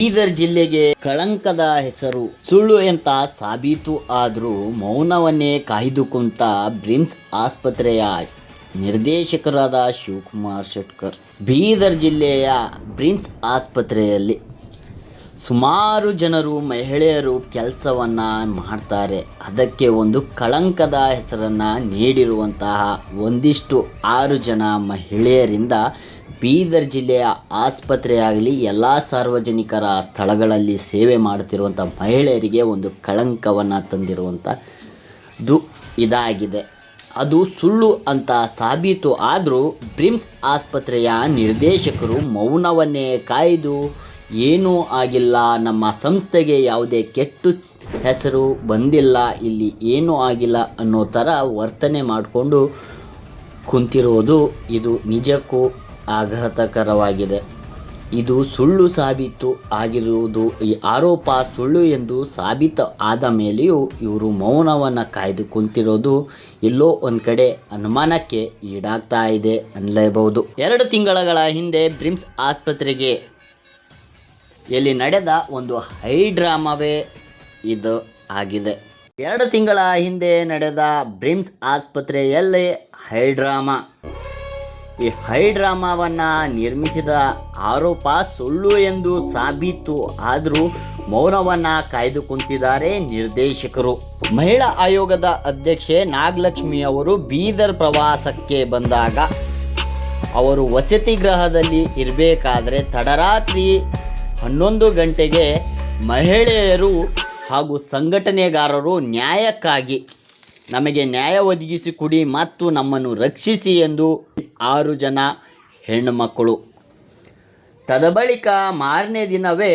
ಬೀದರ್ ಜಿಲ್ಲೆಗೆ ಕಳಂಕದ ಹೆಸರು. ಸುಳ್ಳು ಎಂತ ಸಾಬೀತು ಆದರೂ ಮೌನವನ್ನೇ ಕಾಯ್ದುಕೊಂತ ಬ್ರಿಮ್ಸ್ ಆಸ್ಪತ್ರೆಯ ನಿರ್ದೇಶಕರಾದ ಶಿವಕುಮಾರ್ ಶೆಟ್ಕರ್ ಬೀದರ್ ಜಿಲ್ಲೆಯ ಬ್ರಿಮ್ಸ್ ಆಸ್ಪತ್ರೆಯಲ್ಲಿ. ಸುಮಾರು ಜನರು ಮಹಿಳೆಯರು ಕೆಲಸವನ್ನು ಮಾಡ್ತಾರೆ. ಅದಕ್ಕೆ ಒಂದು ಕಳಂಕದ ಹೆಸರನ್ನು ನೀಡಿರುವಂತಹ ಒಂದಿಷ್ಟು ಆರು ಜನ ಮಹಿಳೆಯರಿಂದ ಬೀದರ್ ಜಿಲ್ಲೆಯ ಆಸ್ಪತ್ರೆಯಾಗಲಿ ಎಲ್ಲ ಸಾರ್ವಜನಿಕರ ಸ್ಥಳಗಳಲ್ಲಿ ಸೇವೆ ಮಾಡುತ್ತಿರುವಂಥ ಮಹಿಳೆಯರಿಗೆ ಒಂದು ಕಳಂಕವನ್ನು ತಂದಿರುವಂಥ ದು ಇದಾಗಿದೆ. ಅದು ಸುಳ್ಳು ಅಂತ ಸಾಬೀತು ಆದರೂ ಬ್ರಿಮ್ಸ್ ಆಸ್ಪತ್ರೆಯ ನಿರ್ದೇಶಕರು ಮೌನವನ್ನೇ ಕಾಯ್ದು, ಏನೂ ಆಗಿಲ್ಲ, ನಮ್ಮ ಸಂಸ್ಥೆಗೆ ಯಾವುದೇ ಕೆಟ್ಟು ಹೆಸರು ಬಂದಿಲ್ಲ, ಇಲ್ಲಿ ಏನೂ ಆಗಿಲ್ಲ ಅನ್ನೋ ಥರ ವರ್ತನೆ ಮಾಡಿಕೊಂಡು ಕುಂತಿರುವುದು ಇದು ನಿಜಕ್ಕೂ ಆಘಾತಕರವಾಗಿದೆ. ಇದು ಸುಳ್ಳು ಸಾಬೀತು ಆಗಿರುವುದು. ಈ ಆರೋಪ ಸುಳ್ಳು ಎಂದು ಸಾಬೀತು ಆದ ಮೇಲೆಯೂ ಇವರು ಮೌನವನ್ನು ಕಾಯ್ದು ಕುಂತಿರೋದು ಎಲ್ಲೋ ಒಂದು ಕಡೆ ಅನುಮಾನಕ್ಕೆ ಈಡಾಗ್ತಾ ಇದೆ ಅನ್ನಲೇಬಹುದು ಎರಡು ತಿಂಗಳ ಹಿಂದೆ ಬ್ರಿಮ್ಸ್ ಆಸ್ಪತ್ರೆಗೆ ಎಲ್ಲಿ ನಡೆದ ಒಂದು ಹೈ ಡ್ರಾಮಾವೇ ಇದು ಆಗಿದೆ. ಎರಡು ತಿಂಗಳ ಹಿಂದೆ ನಡೆದ ಬ್ರಿಮ್ಸ್ ಆಸ್ಪತ್ರೆಯಲ್ಲಿ ಹೈ ಡ್ರಾಮಾ. ಈ ಹೈ ಡ್ರಾಮಾವನ್ನು ನಿರ್ಮಿಸಿದ ಆರೋಪ ಸುಳ್ಳು ಎಂದು ಸಾಬೀತು ಆದರೂ ಮೌನವನ್ನು ಕಾಯ್ದು ಕುಂತಿದ್ದಾರೆ ನಿರ್ದೇಶಕರು. ಮಹಿಳಾ ಆಯೋಗದ ಅಧ್ಯಕ್ಷೆ ನಾಗಲಕ್ಷ್ಮಿ ಅವರು ಬೀದರ್ ಪ್ರವಾಸಕ್ಕೆ ಬಂದಾಗ ಅವರು ವಸತಿ ಗೃಹದಲ್ಲಿ ಇರಬೇಕಾದ್ರೆ ತಡರಾತ್ರಿ ಹನ್ನೊಂದು ಗಂಟೆಗೆ ಮಹಿಳೆಯರು ಹಾಗೂ ಸಂಘಟನೆಗಾರರು ನ್ಯಾಯಕ್ಕಾಗಿ ನಮಗೆ ನ್ಯಾಯ ಒದಗಿಸಿ ಕೊಡಿ ಮತ್ತು ನಮ್ಮನ್ನು ರಕ್ಷಿಸಿ ಎಂದು ಆರು ಜನ ಹೆಣ್ಣುಮಕ್ಕಳು. ತದಬಳಿಕ ಮಾರನೇ ದಿನವೇ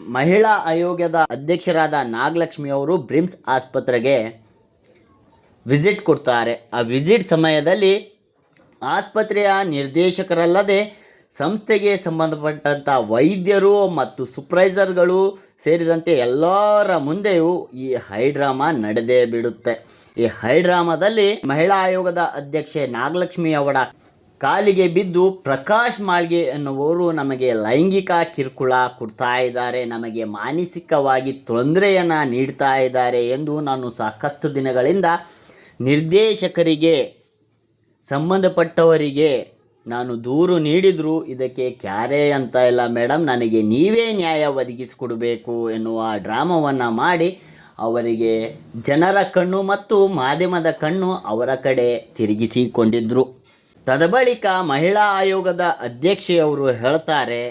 ಮಹಿಳಾ ಆಯೋಗದ ಅಧ್ಯಕ್ಷರಾದ ನಾಗಲಕ್ಷ್ಮಿ ಅವರು ಬ್ರಿಮ್ಸ್ ಆಸ್ಪತ್ರೆಗೆ ವಿಸಿಟ್ ಕೊಡ್ತಾರೆ. ಆ ವಿಸಿಟ್ ಸಮಯದಲ್ಲಿ ಆಸ್ಪತ್ರೆಯ ನಿರ್ದೇಶಕರಲ್ಲದೆ ಸಂಸ್ಥೆಗೆ ಸಂಬಂಧಪಟ್ಟಂಥ ವೈದ್ಯರು ಮತ್ತು ಸೂಪ್ರೈಸರ್ಗಳು ಸೇರಿದಂತೆ ಎಲ್ಲರ ಮುಂದೆಯೂ ಈ ಹೈಡ್ರಾಮಾ ನಡೆದೇ ಬಿಡುತ್ತೆ. ಈ ಹೈಡ್ರಾಮಾದಲ್ಲಿ ಮಹಿಳಾ ಆಯೋಗದ ಅಧ್ಯಕ್ಷೆ ನಾಗಲಕ್ಷ್ಮಿ ಅವರ ಕಾಲಿಗೆ ಬಿದ್ದು ಪ್ರಕಾಶ್ ಮಾಳ್ಗೆ ಎನ್ನುವರು ನಮಗೆ ಲೈಂಗಿಕ ಕಿರುಕುಳ ಕೊಡ್ತಾ ಇದ್ದಾರೆ, ನಮಗೆ ಮಾನಸಿಕವಾಗಿ ತೊಂದರೆಯನ್ನು ನೀಡ್ತಾ ಇದ್ದಾರೆ ಎಂದು ನಾನು ಸಾಕಷ್ಟು ದಿನಗಳಿಂದ ನಿರ್ದೇಶಕರಿಗೆ, ಸಂಬಂಧಪಟ್ಟವರಿಗೆ ನಾನು ದೂರು ನೀಡಿದರೂ, ಇದಕ್ಕೆ ಕ್ಯಾರೆ ಅಂತ ಇಲ್ಲ ಮೇಡಮ್ ನನಗೆ ನೀವೇ ನ್ಯಾಯ ಒದಗಿಸಿಕೊಡಬೇಕು ಎನ್ನುವ ಡ್ರಾಮವನ್ನು ಮಾಡಿ ಅವರಿಗೆ ಜನರ ಕಣ್ಣು ಮತ್ತು ಮಾಧ್ಯಮದ ಕಣ್ಣು ಅವರ ಕಡೆ ತಿರುಗಿಸಿಕೊಂಡಿದ್ದರು ತದಬಳಿಕ ಮಹಿಳಾ ಆಯೋಗದ ಅಧ್ಯಕ್ಷೆಯವರು ಹೇಳ್ತಾರೆ,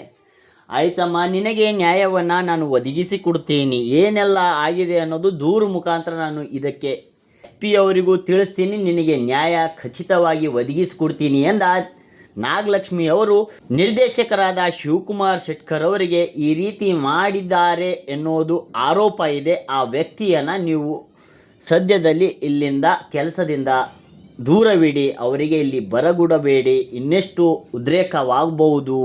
ಆಯ್ತಮ್ಮ, ನಿನಗೆ ನ್ಯಾಯವನ್ನು ನಾನು ಒದಗಿಸಿ ಕೊಡ್ತೀನಿ. ಏನೆಲ್ಲ ಆಗಿದೆ ಅನ್ನೋದು ದೂರು ಮುಖಾಂತರ ನಾನು ಇದಕ್ಕೆ ಪಿ ಅವರಿಗೂ ತಿಳಿಸ್ತೀನಿ. ನಿನಗೆ ನ್ಯಾಯ ಖಚಿತವಾಗಿ ಒದಗಿಸಿಕೊಡ್ತೀನಿ ಎಂದ ನಾಗಲಕ್ಷ್ಮಿ ಅವರು ನಿರ್ದೇಶಕರಾದ ಶಿವಕುಮಾರ್ ಶೆಟ್ಕರ್ ಅವರಿಗೆ ಈ ರೀತಿ ಮಾಡಿದ್ದಾರೆ ಎನ್ನುವುದು ಆರೋಪ ಇದೆ. ಆ ವ್ಯಕ್ತಿಯನ್ನು ನೀವು ಸದ್ಯದಲ್ಲಿ ಇಲ್ಲಿಂದ ಕೆಲಸದಿಂದ ದೂರವಿಡಿ, ಅವರಿಗೆ ಇಲ್ಲಿ ಬರಗುಡಬೇಡಿ, ಇನ್ನೆಷ್ಟು ಉದ್ರೇಕವಾಗಬಹುದು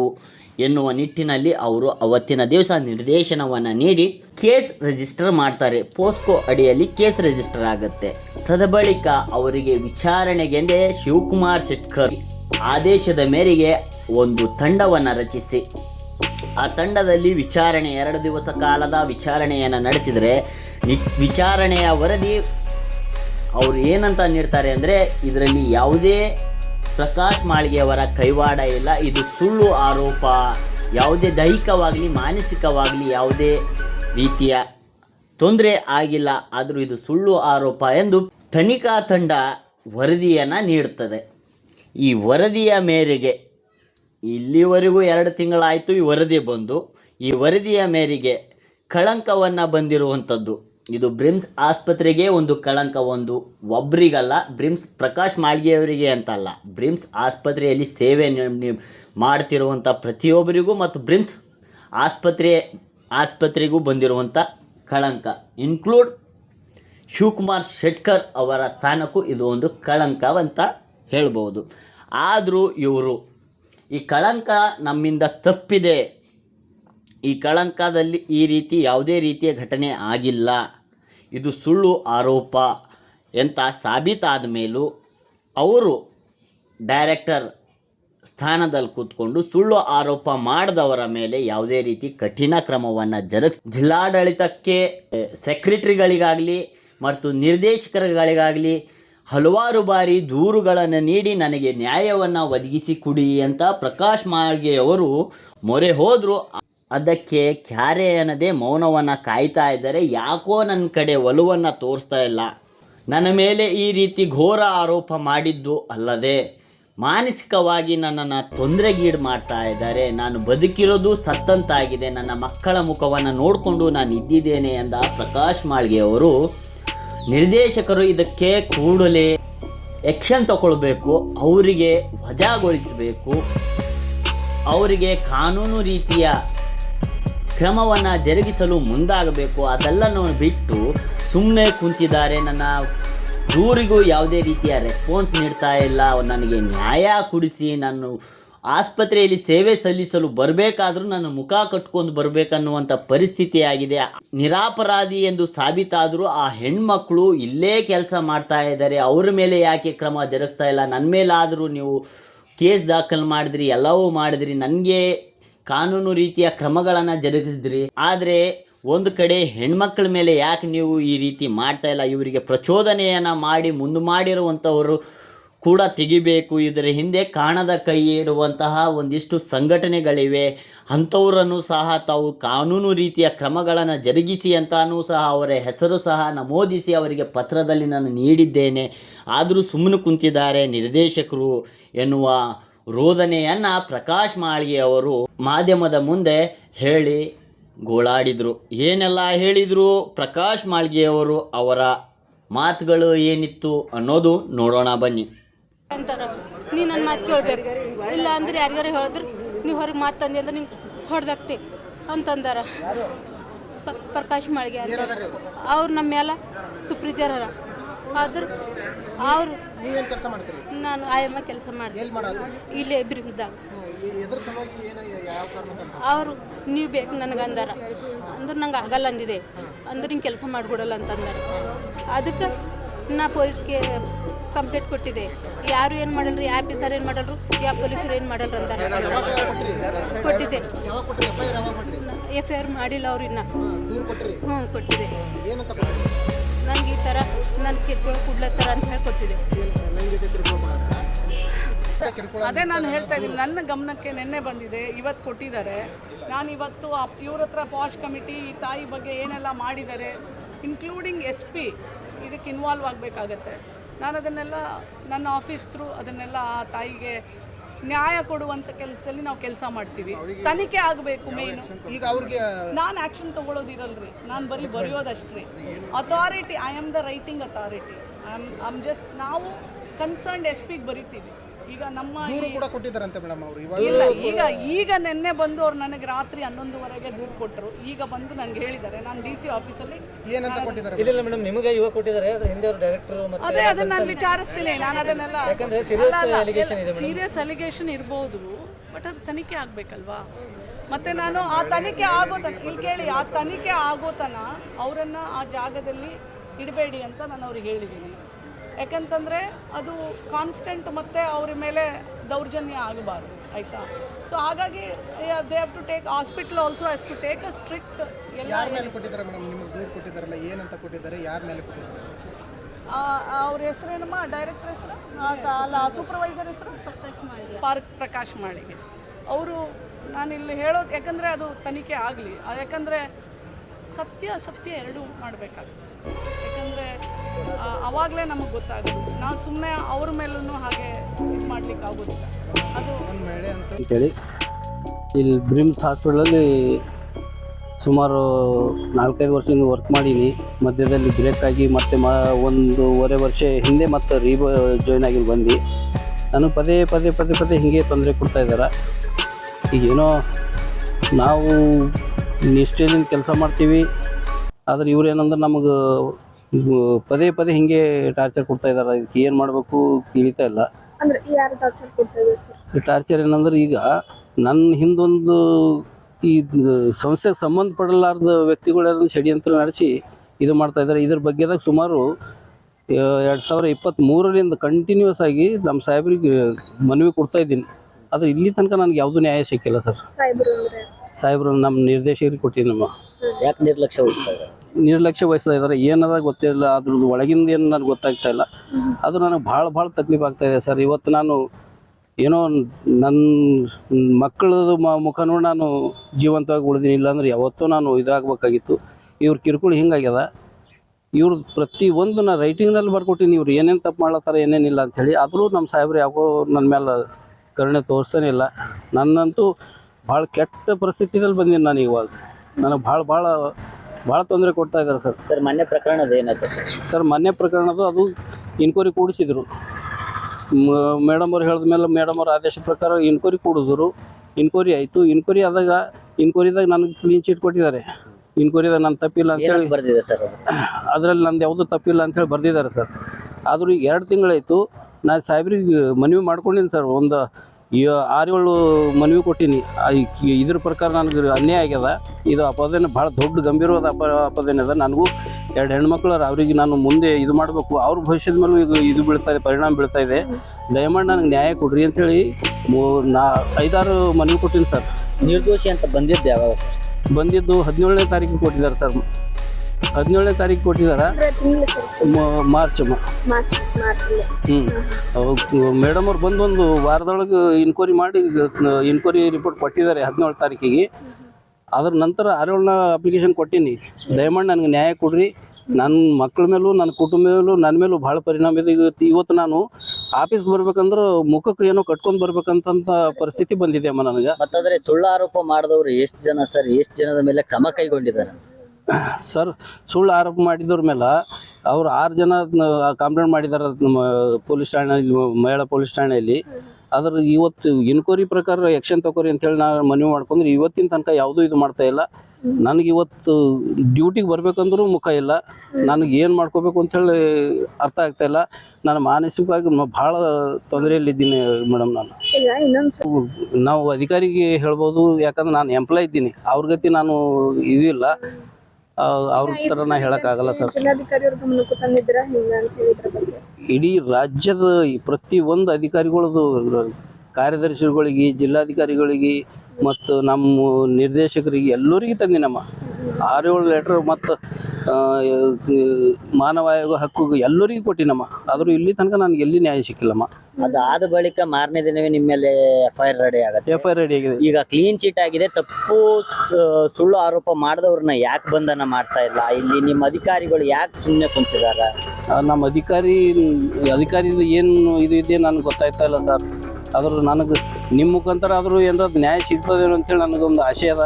ಎನ್ನುವ ನಿಟ್ಟಿನಲ್ಲಿ ಅವರು ಅವತ್ತಿನ ದಿವಸ ನಿರ್ದೇಶನವನ್ನು ನೀಡಿ ಕೇಸ್ ರಿಜಿಸ್ಟರ್ ಮಾಡ್ತಾರೆ. ಪೋಸ್ಕೋ ಅಡಿಯಲ್ಲಿ ಕೇಸ್ ರಿಜಿಸ್ಟರ್ ಆಗುತ್ತೆ. ತದಬಳಿಕ ಅವರಿಗೆ ವಿಚಾರಣೆಗೆಂದೇ ಶಿವಕುಮಾರ್ ಶೆಟ್ಕರ್ ಆದೇಶದ ಮೇರೆಗೆ ಒಂದು ತಂಡವನ್ನು ರಚಿಸಿ. ಆ ತಂಡದಲ್ಲಿ ವಿಚಾರಣೆ ಎರಡು ದಿವಸ ಕಾಲದ ವಿಚಾರಣೆಯನ್ನು ನಡೆಸಿದರೆ ವಿಚಾರಣೆಯ ವರದಿ ಅವರು ಏನಂತ ನೀಡ್ತಾರೆ ಅಂದರೆ ಇದರಲ್ಲಿ ಯಾವುದೇ ಪ್ರಕಾಶ್ ಮಾಳಿಗೆಯವರ ಕೈವಾಡ ಇಲ್ಲ. ಇದು ಸುಳ್ಳು ಆರೋಪ. ಯಾವುದೇ ದೈಹಿಕವಾಗಲಿ, ಮಾನಸಿಕವಾಗಲಿ ಯಾವುದೇ ರೀತಿಯ ತೊಂದರೆ ಆಗಿಲ್ಲ. ಆದರೂ ಇದು ಸುಳ್ಳು ಆರೋಪ ಎಂದು ತನಿಖಾ ತಂಡ ವರದಿಯನ್ನು ನೀಡುತ್ತದೆ. ಈ ವರದಿಯ ಮೇರೆಗೆ ಇಲ್ಲಿವರೆಗೂ ಎರಡು ತಿಂಗಳಾಯಿತು ಈ ವರದಿ ಬಂದು. ಈ ವರದಿಯ ಮೇರೆಗೆ ಕಳಂಕವನ್ನು ಬಂದಿರುವಂಥದ್ದು. ಇದು ಬ್ರಿಮ್ಸ್ ಆಸ್ಪತ್ರೆಗೆ ಒಂದು ಕಳಂಕ, ಒಂದು ಒಬ್ರಿಗಲ್ಲ, ಬ್ರಿಮ್ಸ್ ಪ್ರಕಾಶ್ ಮಾಳ್ಗೆಯವರಿಗೆ ಅಂತಲ್ಲ. ಬ್ರಿಮ್ಸ್ ಆಸ್ಪತ್ರೆಯಲ್ಲಿ ಸೇವೆ ಮಾಡ್ತಿರುವಂಥ ಪ್ರತಿಯೊಬ್ಬರಿಗೂ ಮತ್ತು ಬ್ರಿಮ್ಸ್ ಆಸ್ಪತ್ರೆ, ಆಸ್ಪತ್ರೆಗೂ ಬಂದಿರುವಂಥ ಕಳಂಕ. ಇನ್ಕ್ಲೂಡ್ ಶಿವಕುಮಾರ್ ಶೆಟ್ಕರ್ ಅವರ ಸ್ಥಾನಕ್ಕೂ ಇದು ಒಂದು ಕಳಂಕವಂತ ಹೇಳ್ಬೋದು. ಆದರೂ ಇವರು, ಈ ಕಳಂಕ ನಮ್ಮಿಂದ ತಪ್ಪಿದೆ. ಈ ಕಳಂಕದಲ್ಲಿ ಈ ರೀತಿ ಯಾವುದೇ ರೀತಿಯ ಘಟನೆ ಆಗಿಲ್ಲ. ಇದು ಸುಳ್ಳು ಆರೋಪ ಅಂತ ಸಾಬೀತಾದ ಮೇಲೂ ಅವರು ಡೈರೆಕ್ಟರ್ ಸ್ಥಾನದಲ್ಲಿ ಕೂತ್ಕೊಂಡು ಸುಳ್ಳು ಆರೋಪ ಮಾಡಿದವರ ಮೇಲೆ ಯಾವುದೇ ರೀತಿ ಕಠಿಣ ಕ್ರಮವನ್ನು ಜರುಗಿಸ್ ಜಿಲ್ಲಾಡಳಿತಕ್ಕೆ ಸೆಕ್ರೆಟರಿಗಳಿಗಾಗಲಿ ಮತ್ತು ನಿರ್ದೇಶಕರುಗಳಿಗಾಗಲಿ ಹಲವಾರು ಬಾರಿ ದೂರುಗಳನ್ನು ನೀಡಿ ನನಗೆ ನ್ಯಾಯವನ್ನು ಒದಗಿಸಿ ಕೊಡಿ ಅಂತ ಪ್ರಕಾಶ್ ಮಾಳ್ಗೆ ಅವರು ಮೊರೆ ಹೋದರು. ಅದಕ್ಕೆ ಕ್ಯಾರೆ ಅನ್ನದೇ ಮೌನವನ್ನು ಕಾಯ್ತಾ ಇದ್ದಾರೆ ಯಾಕೋ ನನ್ನ ಕಡೆ ಒಲವನ್ನು ತೋರಿಸ್ತಾ ಇಲ್ಲ. ನನ್ನ ಮೇಲೆ ಈ ರೀತಿ ಘೋರ ಆರೋಪ ಮಾಡಿದ್ದು ಅಲ್ಲದೆ, ಮಾನಸಿಕವಾಗಿ ನನ್ನನ್ನು ತೊಂದರೆಗೀಡು ಮಾಡ್ತಾ ಇದ್ದಾರೆ. ನಾನು ಬದುಕಿರೋದು ಸತ್ತಂತಾಗಿದೆ. ನನ್ನ ಮಕ್ಕಳ ಮುಖವನ್ನು ನೋಡಿಕೊಂಡು ನಾನು ಇದ್ದಿದ್ದೇನೆ ಎಂದ ಪ್ರಕಾಶ್ ಮಾಳ್ಗೆ ಅವರು, ನಿರ್ದೇಶಕರು ಇದಕ್ಕೆ ಕೂಡಲೇ ಎಕ್ಷನ್ ತಗೊಳ್ಬೇಕು, ಅವರಿಗೆ ವಜಾಗೊಳಿಸಬೇಕು, ಅವರಿಗೆ ಕಾನೂನು ರೀತಿಯ ಕ್ರಮವನ್ನು ಜರುಗಿಸಲು ಮುಂದಾಗಬೇಕು. ಅದೆಲ್ಲನೂ ಬಿಟ್ಟು ಸುಮ್ಮನೆ ಕುಂತಿದ್ದಾರೆ. ನನ್ನ ದೂರಿಗೂ ಯಾವುದೇ ರೀತಿಯ ರೆಸ್ಪಾನ್ಸ್ ನೀಡ್ತಾ ಇಲ್ಲ. ನನಗೆ ನ್ಯಾಯ ಕೊಡಿಸಿ ನಾನು ಆಸ್ಪತ್ರೆಯಲ್ಲಿ ಸೇವೆ ಸಲ್ಲಿಸಲು ಬರಬೇಕಾದ್ರೂ ನನ್ನ ಮುಖ ಕಟ್ಕೊಂಡು ಬರಬೇಕನ್ನುವಂಥ ಪರಿಸ್ಥಿತಿ ಆಗಿದೆ. ನಿರಾಪರಾಧಿ ಎಂದು ಸಾಬೀತಾದರೂ ಆ ಹೆಣ್ಮಕ್ಳು ಇಲ್ಲೇ ಕೆಲಸ ಮಾಡ್ತಾ ಇದ್ದಾರೆ. ಅವ್ರ ಮೇಲೆ ಯಾಕೆ ಕ್ರಮ ಜರುಗಿಸ್ತಾ ಇಲ್ಲ? ನನ್ನ ಮೇಲಾದರೂ ನೀವು ಕೇಸ್ ದಾಖಲು ಮಾಡಿದ್ರಿ, ಎಲ್ಲವೂ ಮಾಡಿದ್ರಿ. ನನಗೆ ಕಾನೂನು ರೀತಿಯ ಕ್ರಮಗಳನ್ನು ಜರುಗಿಸಿದ್ರಿ. ಆದರೆ ಒಂದು ಕಡೆ ಹೆಣ್ಮಕ್ಳ ಮೇಲೆ ಯಾಕೆ ನೀವು ಈ ರೀತಿ ಮಾಡ್ತಾ ಇಲ್ಲ? ಇವರಿಗೆ ಪ್ರಚೋದನೆಯನ್ನು ಮಾಡಿ ಮುಂದೆ ಮಾಡಿರುವಂಥವರು ಕೂಡ ತೆಗಿಬೇಕು. ಇದರ ಹಿಂದೆ ಕಾಣದ ಕೈ ಇರುವಂತಹ ಒಂದಿಷ್ಟು ಸಂಘಟನೆಗಳಿವೆ. ಅಂಥವರನ್ನು ಸಹ ತಾವು ಕಾನೂನು ರೀತಿಯ ಕ್ರಮಗಳನ್ನು ಜರುಗಿಸಿ ಅಂತಾನೂ ಸಹ ಅವರ ಹೆಸರು ಸಹ ನಮೂದಿಸಿ ಅವರಿಗೆ ಪತ್ರದಲ್ಲಿ ನಾನು ನೀಡಿದ್ದೇನೆ. ಆದರೂ ಸುಮ್ಮನೆ ಕುಂತಿದ್ದಾರೆ ನಿರ್ದೇಶಕರು ಎನ್ನುವ ರೋದನೆಯನ್ನು ಪ್ರಕಾಶ್ ಮಾಳಿಗೆ ಅವರು ಮಾಧ್ಯಮದ ಮುಂದೆ ಹೇಳಿ ಗೋಳಾಡಿದ್ರು. ಏನೆಲ್ಲ ಹೇಳಿದರು? ಪ್ರಕಾಶ್ ಮಾಳ್ಗಿಯವರು ಅವರ ಮಾತುಗಳು ಏನಿತ್ತು ಅನ್ನೋದು ನೋಡೋಣ ಬನ್ನಿ. ಅಂತಾರ. ನೀ ನನ್ನ ಮಾತು ಕೇಳ್ಬೇಕು. ಇಲ್ಲ ಅಂದ್ರೆ ಯಾರಿಗಾರ ಹೇಳಿದ್ರು ನೀವು ಹೊರಗೆ ಮಾತು ತಂದೆ ಅಂದ್ರೆ ನಿಂಗೆ ಹೊಡೆದಾಕ್ತಿ ಅಂತಂದಾರ. ಪ್ರಕಾಶ್ ಮಾಳಿಗೆ ಅವ್ರು ನಮ್ಮ ಮೇಲೆ ಸುಪ್ರೀಜರ್ ಆದ್ರೆ ಅವರು ನೀವೇನು ಕೆಲಸ ಮಾಡ್ತೀರಿ? ನಾನು ಆಯಮ್ಮ ಕೆಲಸ ಮಾಡಿದೆ ಎಲ್ಲಿ ಮಾಡೋದು? ಇಲ್ಲೇ ಬಿರ್ಮಿದಾಗ ಎದ್ರ ಸಲುವಾಗಿ ಏನು ಯಾವ ಕಾರಣಕ್ಕಂತ? ಅವರು ನೀವು ಬೇಕು ನನಗೆ ಅಂದಾರ. ಅಂದ್ರೆ ನಂಗೆ ಆಗಲ್ಲ ಅಂದಿದೆ. ಅಂದ್ರೆ ಹಿಂಗೆ ಕೆಲಸ ಮಾಡಿಕೊಡಲ್ಲ ಅಂತಂದಾರ ಅದಕ್ಕೆ ನಾ ಪೊಲೀಸ್ಗೆ ಕಂಪ್ಲೇಂಟ್ ಕೊಟ್ಟಿದೆ. ಯಾರು ಏನು ಮಾಡಲ್ರಿ ಯಾವ ಆಫೀಸರ್ ಏನು ಮಾಡಲ್ರು ಯಾವ ಪೊಲೀಸರು ಏನು ಮಾಡಲ್ರು ಅಂತಾರೆ ಕೊಟ್ಟಿದ್ದೆ. ಎಫ್ ಐ ಆರ್ ಮಾಡಿಲ್ಲ ಅವ್ರು ಇನ್ನ. ಹ್ಞೂ ಕೊಟ್ಟಿದೆ. ನನಗೆ ಈ ಥರ ನನ್ನ ಕಿತ್ಕೊಳ್ಳೋ ಕುಡ್ಲತ್ತಾರ ಅಂತ ಹೇಳಿ ಕೊಟ್ಟಿದೆ? ಅದೇ ನಾನು ಹೇಳ್ತಾ ಇದ್ದೀನಿ. ನನ್ನ ಗಮನಕ್ಕೆ ನಿನ್ನೆ ಬಂದಿದೆ. ಇವತ್ತು ಕೊಟ್ಟಿದ್ದಾರೆ. ನಾನು ಇವತ್ತು ಇವ್ರ ಹತ್ರ ಪಾಶ್ ಕಮಿಟಿ ಈ ತಾಯಿ ಬಗ್ಗೆ ಏನೆಲ್ಲ ಮಾಡಿದ್ದಾರೆ ಇನ್ಕ್ಲೂಡಿಂಗ್ ಎಸ್ ಪಿ ಇದಕ್ಕೆ ಇನ್ವಾಲ್ವ್ ಆಗಬೇಕಾಗತ್ತೆ. ನಾನು ಅದನ್ನೆಲ್ಲ ನನ್ನ ಆಫೀಸ್ ಥ್ರೂ ಅದನ್ನೆಲ್ಲ ಆ ತಾಯಿಗೆ ನ್ಯಾಯ ಕೊಡುವಂತ ಕೆಲಸದಲ್ಲಿ ನಾವು ಕೆಲಸ ಮಾಡ್ತೀವಿ. ತನಿಖೆ ಆಗಬೇಕು ಮೇನ್ ಈಗ ಅವ್ರಿಗೆ ನಾನು ಆಕ್ಷನ್ ತಗೊಳ್ಳೋದಿರಲ್ರಿ ನಾನು ಬರೀ ಬರೆಯೋದಷ್ಟ್ರಿ authority I am the writing authority I am just ನಾವು ಕನ್ಸರ್ನ್ಡ್ ಎಸ್ ಪಿಗೆ ಬರಿತೀವಿ. ಈಗ ನಮ್ಮ ದೂರು ಕೂಡ ಕೊಟ್ಟಿದ್ದಾರಂತೆ ಮೇಡಮ್ ಅವರು ಇವಾಗ. ಇಲ್ಲ ಈಗ ಈಗ ನಿನ್ನೆ ಬಂದು ಅವ್ರು ನನಗೆ ರಾತ್ರಿ ಹನ್ನೊಂದುವರೆಗೆ ದೂರು ಕೊಟ್ಟರು ಈಗ ಬಂದು ನನಗೆ ಹೇಳಿದ್ದಾರೆ. ನಾನು ಡಿ ಸಿ ಆಫೀಸಲ್ಲಿ ಏನಂತ ಕೊಟ್ಟಿದ್ದಾರೆ ಇಲ್ಲ ಮೇಡಮ್ ನಿಮಗೆ ಇವಾಗ ಕೊಟ್ಟಿದ್ದಾರೆ ಅದ್ರ ಹಿಂದೆ ಅವರು ಡೈರೆಕ್ಟರ್ ಮತ್ತೆ ಅದೇ ಅದನ್ನ ನಾನು ವಿಚಾರಿಸ್ತೀನಿ. ನಾನು ಅದನ್ನೆಲ್ಲ ಯಾಕಂದ್ರೆ serious allegation ಇದೆ ಸೀರಿಯಸ್ ಅಲಿಗೇಷನ್ ಇರ್ಬೋದು ಬಟ್ ಅದು ತನಿಖೆ ಆಗ್ಬೇಕಲ್ವಾ? ಮತ್ತೆ ನಾನು ಆ ತನಿಖೆ ಆಗೋ ತನಕ ಇಲ್ಲಿ ಕೇಳಿ ಆ ತನಿಖೆ ಆಗೋ ತನ ಅವರನ್ನ ಆ ಜಾಗದಲ್ಲಿ ಇಡಬೇಡಿ ಅಂತ ನಾನು ಅವ್ರಿಗೆ ಹೇಳಿದ್ದೀನಿ. ಯಾಕಂತಂದ್ರೆ ಅದು ಕಾನ್ಸ್ಟೆಂಟ್ ಮತ್ತೆ ಅವ್ರ ಮೇಲೆ ದೌರ್ಜನ್ಯ ಆಗಬಾರ್ದು ಆಯಿತಾ? ಸೊ ಹಾಗಾಗಿ they have to take hospital also has to take a strict ಎಲ್ಲ ಯಾರ ಮೇಲೆ ಕೊಟ್ಟಿದ್ದಾರೆ ಮೇಡಮ್? ನಿಮಗೆ ದೂರು ಕೊಟ್ಟಿದ್ದಾರಲ್ಲ ಏನಂತ ಕೊಟ್ಟಿದ್ದಾರೆ? ಯಾರ ಮೇಲೆ ಕೊಟ್ಟಿದ್ದಾರೆ? ಅವ್ರ ಹೆಸರೇನಮ್ಮ ಡೈರೆಕ್ಟರ್ ಹೆಸರು? ಅಲ್ಲ ಸೂಪರ್ವೈಸರ್ ಹೆಸರು? ಪಾರ್ಕ್ ಪ್ರಕಾಶ್ ಮಾಳಿಗೆ. ಅವರು ನಾನು ಇಲ್ಲಿ ಹೇಳೋದು ಯಾಕಂದರೆ ಅದು ತನಿಖೆ ಆಗಲಿ. ಯಾಕಂದರೆ ಸತ್ಯ ಸತ್ಯ ಎರಡೂ ಮಾಡಬೇಕಾಗುತ್ತೆ. ಅವಾಗಲೇ ನಮಗೆ ಗೊತ್ತಾಗುತ್ತೆ. ನಾವು ಸುಮ್ಮನೆ ಅವ್ರ ಮೇಲೂ ಹಾಗೆ ಇದು ಮಾಡ್ಲಿಕ್ಕೆ ಆಗೋದಿಲ್ಲ. ಅದು ಅಂತೇಳಿ ಇಲ್ಲಿ ಬ್ರಿಮ್ಸ್ ಹಾಸ್ಪಿಟಲಲ್ಲಿ ಸುಮಾರು ನಾಲ್ಕೈದು ವರ್ಷದಿಂದ ವರ್ಕ್ ಮಾಡೀನಿ. ಮಧ್ಯದಲ್ಲಿ ಬ್ರೇಕ್ ಆಗಿ ಮತ್ತೆ ಮ ಒಂದೂವರೆ ವರ್ಷ ಹಿಂದೆ ಮತ್ತೆ ರೀಬ ಜಾಯ್ನ್ ಆಗಿ ಬಂದು. ನಾನು ಪದೇ ಪದೇ ಪದೇ ಪದೇ ಹೀಗೆ ತೊಂದರೆ ಕೊಡ್ತಾ ಇದ್ದಾರೆ. ಈಗೇನೋ ನಾವು ನಿಷ್ಠೆಯಿಂದ ಕೆಲಸ ಮಾಡ್ತೀವಿ. ಆದ್ರೆ ಇವರೇನಂದ್ರೆ ನಮಗೆ ಪದೇ ಪದೇ ಹಿಂಗೆ ಟಾರ್ಚರ್ ಕೊಡ್ತಾ ಇದ್ದಾರೆ. ಇದಕ್ಕೆ ಏನು ಮಾಡಬೇಕು ತಿಳಿತಾ ಇಲ್ಲ. ಅಂದ್ರೆ ಯಾರು ಡಾಕ್ಟರ್ ಕೊಡ್ತಾರೆ ಸರ್? ಟಾರ್ಚರ್ ಏನಂದ್ರೆ ಈಗ ನನ್ನ ಹಿಂದೊಂದು ಈ ಸಂಸ್ಥೆಗೆ ಸಂಬಂಧಪಡಲಾರ್ದ ವ್ಯಕ್ತಿಗಳೆಲ್ಲ ಷಡ್ಯಂತ್ರ ನಡೆಸಿ ಇದು ಮಾಡ್ತಾ ಇದ್ದಾರೆ. ಇದ್ರ ಬಗ್ಗೆದಾಗ ಸುಮಾರು ಎರಡು ಸಾವಿರ ಇಪ್ಪತ್ತ್ಮೂರರಿಂದ ಕಂಟಿನ್ಯೂಸ್ ಆಗಿ ನಮ್ಮ ಸಾಹೇಬ್ರಿಗೆ ಮನವಿ ಕೊಡ್ತಾ ಇದ್ದೀನಿ. ಆದ್ರೆ ಇಲ್ಲಿ ತನಕ ನನಗೆ ಯಾವುದೂ ನ್ಯಾಯ ಸಿಕ್ಕಿಲ್ಲ ಸರ್. ಸಾಹೇಬರು ನಮ್ಮ ನಿರ್ದೇಶಕರಿಗೆ ಕೊಟ್ಟಿದ್ದೀನಿ ನಮ್ಮ. ಯಾಕೆ ನಿರ್ಲಕ್ಷ್ಯ ನಿರ್ಲಕ್ಷ್ಯ ವಹಿಸ್ತಾ ಇದ್ದಾರೆ ಏನದ ಗೊತ್ತಿಲ್ಲ. ಅದ್ರದ್ದು ಒಳಗಿಂದ ಏನು ನನಗೆ ಗೊತ್ತಾಗ್ತಾ ಇಲ್ಲ. ಅದು ನನಗೆ ಭಾಳ ಭಾಳ ತಕ್ಲೀಫ್ ಆಗ್ತಾ ಇದೆ ಸರ್. ಇವತ್ತು ನಾನು ಏನೋ ನನ್ನ ಮಕ್ಕಳದು ಮ, ಮುಖ ನೋಡಿ ನಾನು ಜೀವಂತವಾಗಿ ಉಳಿದೀನಿ. ಇಲ್ಲಾಂದ್ರೆ ಯಾವತ್ತೂ ನಾನು ಇದಾಗಬೇಕಾಗಿತ್ತು. ಇವ್ರ ಕಿರುಕುಳ ಹಿಂಗಾಗ್ಯದ. ಇವ್ರ ಪ್ರತಿ ಒಂದು ನಾನು ರೈಟಿಂಗ್ನಲ್ಲಿ ಬರ್ಕೊಟ್ಟಿನಿ. ಇವ್ರು ಏನೇನು ತಪ್ಪು ಮಾಡ್ಲತ್ತಾರ ಏನೇನಿಲ್ಲ ಅಂಥೇಳಿ. ಆದರೂ ನಮ್ಮ ಸಾಹೇಬ್ರು ಯಾಕೋ ನನ್ನ ಮೇಲೆ ಕರುಣೆ ತೋರಿಸ್ತಾನೆ ಇಲ್ಲ. ನನ್ನಂತೂ ಭಾಳ ಕೆಟ್ಟ ಪರಿಸ್ಥಿತಿಯಲ್ಲಿ ಬಂದೀನಿ ನಾನು ಇವಾಗ. ನನಗೆ ಭಾಳ ಭಾಳ ಭಾಳ ತೊಂದರೆ ಕೊಡ್ತಾ ಇದ್ದಾರೆ ಸರ್. ಸರ್ ಮೊನ್ನೆ ಪ್ರಕರಣದ ಏನಾಯ್ತು? ಸರ್ ಸರ್ ಮೊನ್ನೆ ಪ್ರಕರಣದ ಅದು ಇನ್ಕ್ವೈರಿ ಕೂಡಿಸಿದ್ರು. ಮೇಡಮ್ ಅವ್ರು ಹೇಳಿದ ಮೇಲೆ ಮೇಡಮ್ ಅವ್ರ ಆದೇಶ ಪ್ರಕಾರ ಇನ್ಕ್ವೈರಿ ಕೂಡಿದ್ರು. ಇನ್ಕ್ವೈರಿ ಆಯಿತು. ಇನ್ಕ್ವೈರಿ ಆದಾಗ ಇನ್ಕ್ವೈರಿದಾಗ ನನಗೆ ಕ್ಲೀನ್ ಚೀಟ್ ಕೊಟ್ಟಿದ್ದಾರೆ. ಇನ್ಕ್ವೈರಿದಾಗ ನಾನು ತಪ್ಪಿಲ್ಲ ಅಂತೇಳಿ ಬರ್ದಿದೆ ಸರ್ ಅದು? ಅದರಲ್ಲಿ ನಂದು ಯಾವುದೂ ತಪ್ಪಿಲ್ಲ ಅಂತೇಳಿ ಬರ್ದಿದ್ದಾರೆ ಸರ್. ಆದರೂ ಎರಡು ತಿಂಗಳಾಯಿತು. ನಾನು ಸಾಹೇಬ್ರಿಗೆ ಮನವಿ ಮಾಡ್ಕೊಂಡಿನಿ ಸರ್. ಒಂದು ಈ ಆರು ಏಳು ಮನವಿ ಕೊಟ್ಟೀನಿ. ಇದ್ರ ಪ್ರಕಾರ ನನಗೆ ಅನ್ಯಾಯ ಆಗ್ಯದ. ಇದು ಅಪದೇನ ಭಾಳ ದೊಡ್ಡ ಗಂಭೀರವಾದ ಅಪ ಅಪದೇನ ಅದ. ನನಗೂ ಎರಡು ಹೆಣ್ಮಕ್ಳು ಅವ್ರಿಗೆ ನಾನು ಮುಂದೆ ಇದು ಮಾಡಬೇಕು. ಅವ್ರ ಭವಿಷ್ಯದ ಮೇಲೂ ಇದು ಇದು ಬೀಳ್ತಾ ಇದೆ ಪರಿಣಾಮ ಬೀಳ್ತಾ ಇದೆ. ದಯಮಾಡಿ ನನಗೆ ನ್ಯಾಯ ಕೊಡ್ರಿ ಅಂತೇಳಿ ಮೂ ನಾ ಐದಾರು ಮನವಿ ಕೊಟ್ಟೀನಿ ಸರ್. ನಿರ್ದೋಷಿ ಅಂತ ಬಂದಿದ್ದು ಯಾವಾಗ? ಬಂದಿದ್ದು ಹದಿನೇಳನೇ ತಾರೀಕಿಗೆ ಕೊಟ್ಟಿದ್ದಾರೆ ಸರ್. ಹದಿನೇಳನೇ ತಾರೀಕು ಕೊಟ್ಟಿದಾರ ಮಾರ್ಚ್ ಹ್ಞೂ ಮೇಡಮ್ ಅವ್ರು ಬಂದು ಒಂದು ವಾರದೊಳಗೆ ಇನ್ಕ್ವೈರಿ ಮಾಡಿ ಇನ್ಕ್ವೈರಿ ರಿಪೋರ್ಟ್ ಕೊಟ್ಟಿದ್ದಾರೆ ಹದಿನೇಳು ತಾರೀಕಿಗೆ. ಅದ್ರ ನಂತರ ಆರೋಳನ ಅಪ್ಲಿಕೇಶನ್ ಕೊಟ್ಟೀನಿ. ದಯಮಾಡಿ ನನಗೆ ನ್ಯಾಯ ಕೊಡ್ರಿ. ನನ್ನ ಮಕ್ಕಳ ಮೇಲೂ, ನನ್ನ ಕುಟುಂಬ ಮೇಲೂ, ನನ್ನ ಮೇಲೂ ಭಾಳ ಪರಿಣಾಮ ಇದೆ. ಇವತ್ತು ಇವತ್ತು ನಾನು ಆಫೀಸ್ಗೆ ಬರ್ಬೇಕಂದ್ರೆ ಮುಖಕ್ಕೆ ಏನೋ ಕಟ್ಕೊಂಡು ಬರ್ಬೇಕಂತ ಪರಿಸ್ಥಿತಿ ಬಂದಿದೆ ಅಮ್ಮ ನನಗೆ. ಮತ್ತಾದ್ರೆ ಸುಳ್ಳು ಆರೋಪ ಮಾಡಿದವರು ಎಷ್ಟು ಜನ ಸರ್? ಎಷ್ಟು ಜನದ ಮೇಲೆ ಕ್ರಮ ಕೈಗೊಂಡಿದ್ದಾರೆ? ಸರ್ ಸುಳ್ಳು ಆರೋಪ ಮಾಡಿದ್ರ ಮೇಲೆ ಅವ್ರು ಆರು ಜನ ಕಂಪ್ಲೇಂಟ್ ಮಾಡಿದ್ದಾರೆ ನಮ್ಮ ಪೊಲೀಸ್ ಠಾಣೆ ಮಹಿಳಾ ಪೊಲೀಸ್ ಠಾಣೆಯಲ್ಲಿ. ಅದ್ರ ಇವತ್ತು ಇನ್ಕ್ವೈರಿ ಪ್ರಕಾರ ಆ್ಯಕ್ಷನ್ ತಗೋರಿ ಅಂತೇಳಿ ನಾನು ಮನವಿ ಮಾಡ್ಕೊಂಡ್ರೆ ಇವತ್ತಿನ ತನಕ ಯಾವುದೂ ಇದು ಮಾಡ್ತಾ ಇಲ್ಲ. ನನಗೆ ಇವತ್ತು ಡ್ಯೂಟಿಗೆ ಬರ್ಬೇಕಂದ್ರೂ ಮುಖ ಇಲ್ಲ. ನನಗೆ ಏನು ಮಾಡ್ಕೋಬೇಕು ಅಂತೇಳಿ ಅರ್ಥ ಆಗ್ತಾ ಇಲ್ಲ. ನಾನು ಮಾನಸಿಕವಾಗಿ ಭಾಳ ತೊಂದರೆಯಲ್ಲಿದ್ದೀನಿ ಮೇಡಮ್ ನಾನು. ನಾವು ಅಧಿಕಾರಿಗೆ ಹೇಳ್ಬೋದು ಯಾಕಂದ್ರೆ ನಾನು ಎಂಪ್ಲಾಯ್ ಇದ್ದೀನಿ. ಅವ್ರ ಗತಿ ನಾನು ಇದು ಇಲ್ಲ. ಅವ್ರ ಉತ್ತರ ನಾ ಆಗಲ್ಲ ಸರ್. ಜಿಲ್ಲಾಧಿಕಾರಿ ಅವ್ರ ಗಮನಕ್ಕೂ ತಂದಿದ್ದೀರಾ? ಹಿಂಗ ಅಂತ ಹೇಳಿದ್ರ ಬಗ್ಗೆ? ಇಡೀ ರಾಜ್ಯದ ಈ ಪ್ರತಿ ಒಂದು ಅಧಿಕಾರಿಗಳದು ಕಾರ್ಯದರ್ಶಿಗಳಿಗೆ ಜಿಲ್ಲಾಧಿಕಾರಿಗಳಿಗೆ ಮತ್ತು ನಮ್ಮ ನಿರ್ದೇಶಕರಿಗೆ ಎಲ್ಲರಿಗೆ ತಂದಿನಮ್ಮ. ಆರು ಏಳು ಲೆಟ್ರ್ ಮತ್ತು ಮಾನವ ಆಯೋಗ ಹಕ್ಕು ಎಲ್ಲರಿಗೂ ಕೊಟ್ಟಿನಮ್ಮ. ಆದರೂ ಇಲ್ಲಿ ತನಕ ನನಗೆ ಎಲ್ಲಿ ನ್ಯಾಯ ಸಿಕ್ಕಿಲ್ಲಮ್ಮ. ಅದಾದ ಬಳಿಕ ಮಾರನೇ ದಿನವೇ ನಿಮ್ಮ ಮೇಲೆ ಎಫ್ ಐ ಆರ್ ರೆಡಿ ಆಗುತ್ತೆ. ಎಫ್ ಐ ರೆಡಿ ಆಗಿದೆ. ಈಗ ಕ್ಲೀನ್ ಚೀಟ್ ಆಗಿದೆ. ತಪ್ಪು ಸ- ಸುಳ್ಳು ಆರೋಪ ಮಾಡಿದವ್ರನ್ನ ಯಾಕೆ ಬಂಧನ ಮಾಡ್ತಾ ಇಲ್ಲ? ಇಲ್ಲಿ ನಿಮ್ಮ ಅಧಿಕಾರಿಗಳು ಯಾಕೆ ಸುಮ್ಮನೆ ಕುಂತಿದ್ದಾರೆ ಆ, ನಮ್ಮ ಅಧಿಕಾರಿ ಅಧಿಕಾರಿದು ಏನು ಇದು ಇದೆ ನನಗೆ ಗೊತ್ತಾಗ್ತಾ ಇಲ್ಲ ಸರ್. ಆದರೂ ನನಗೆ ನಿಮ್ಮ ಮುಖಾಂತರ ಆದರೂ ಏನಾದ್ರು ನ್ಯಾಯ ಸಿಗ್ತದೇನೋ ಅಂತೇಳಿ ನನಗೊಂದು ಆಸೆ ಅದ.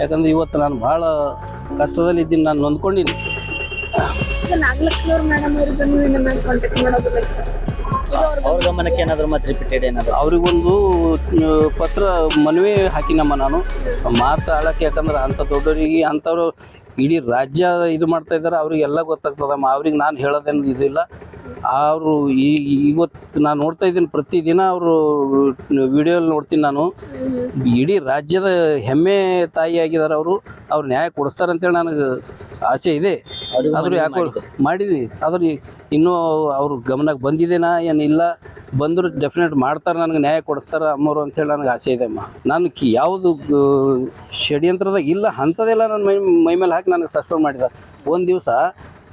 ಯಾಕಂದ್ರೆ ಇವತ್ತು ನಾನು ಭಾಳ ಕಷ್ಟದಲ್ಲಿ ಇದ್ದೀನಿ ನಾನು ನೊಂದ್ಕೊಂಡಿನಿ ಈಗ ನಾಗಲಕ್ಷ್ಮಿ ಅವ್ರ ಮೇಡಮ್ ಅವ್ರಿಗೆ ನೀವು ನನ್ನ ಕಾಂಟ್ಯಾಕ್ಟ್ ಮಾಡೋದು ಅವ್ರ ಗಮನಕ್ಕೆ ಏನಾದರೂ ಮತ್ತೆ ರಿಪೀಟೆಡ್ ಏನಾದರೂ? ಅವ್ರಿಗೊಂದು ಪತ್ರ ಮನವಿ ಹಾಕಿನಮ್ಮ ನಾನು. ಮಾತಾಡಕ್ಕೆ ಆಳಕ್ಕೆ ಯಾಕಂದ್ರೆ ಅಂಥ ದೊಡ್ಡವರಿಗೆ ಅಂಥವ್ರು ಇಡೀ ರಾಜ್ಯ ಇದು ಮಾಡ್ತಾ ಇದ್ದಾರೆ ಅವ್ರಿಗೆಲ್ಲ ಗೊತ್ತಾಗ್ತದಮ್ಮ. ಅವ್ರಿಗೆ ನಾನು ಹೇಳೋದೇನು ಇದಿಲ್ಲ ಅವರು ಈ ಇವತ್ತು ನಾನು ನೋಡ್ತಾ ಇದ್ದೀನಿ ಪ್ರತಿದಿನ ಅವರು ವಿಡಿಯೋಲ್ಲಿ ನೋಡ್ತೀನಿ ನಾನು. ಇಡೀ ರಾಜ್ಯದ ಹೆಮ್ಮೆ ತಾಯಿ ಆಗಿದ್ದಾರೆ ಅವರು. ಅವ್ರು ನ್ಯಾಯ ಕೊಡಿಸ್ತಾರೆ ಅಂತೇಳಿ ನನಗೆ ಆಸೆ ಇದೆ. ಆದರೂ ಯಾಕೋ. ಮಾಡಿದ್ವಿ ಆದ್ರೆ ಇನ್ನೂ ಅವ್ರ ಗಮನಕ್ಕೆ ಬಂದಿದ್ದೇನಾ ಏನಿಲ್ಲ. ಬಂದರೂ ಡೆಫಿನೆಟ್ ಮಾಡ್ತಾರೆ ನನಗೆ ನ್ಯಾಯ ಕೊಡಿಸ್ತಾರೆ ಅಮ್ಮವರು ಅಂತೇಳಿ ನನಗೆ ಆಸೆ ಇದೆ ಅಮ್ಮ. ನಾನು ಕಿ ಯಾವುದು ಷಡ್ಯಂತ್ರದಾಗ ಇಲ್ಲ ಅಂಥದ್ದೆಲ್ಲ ನನ್ನ ಮೈ ಮೈ ಮೇಲೆ ಹಾಕಿ ನನಗೆ ಸಸ್ಪೆಂಡ್ ಮಾಡಿದ್ದಾರೆ. ಒಂದು ದಿವಸ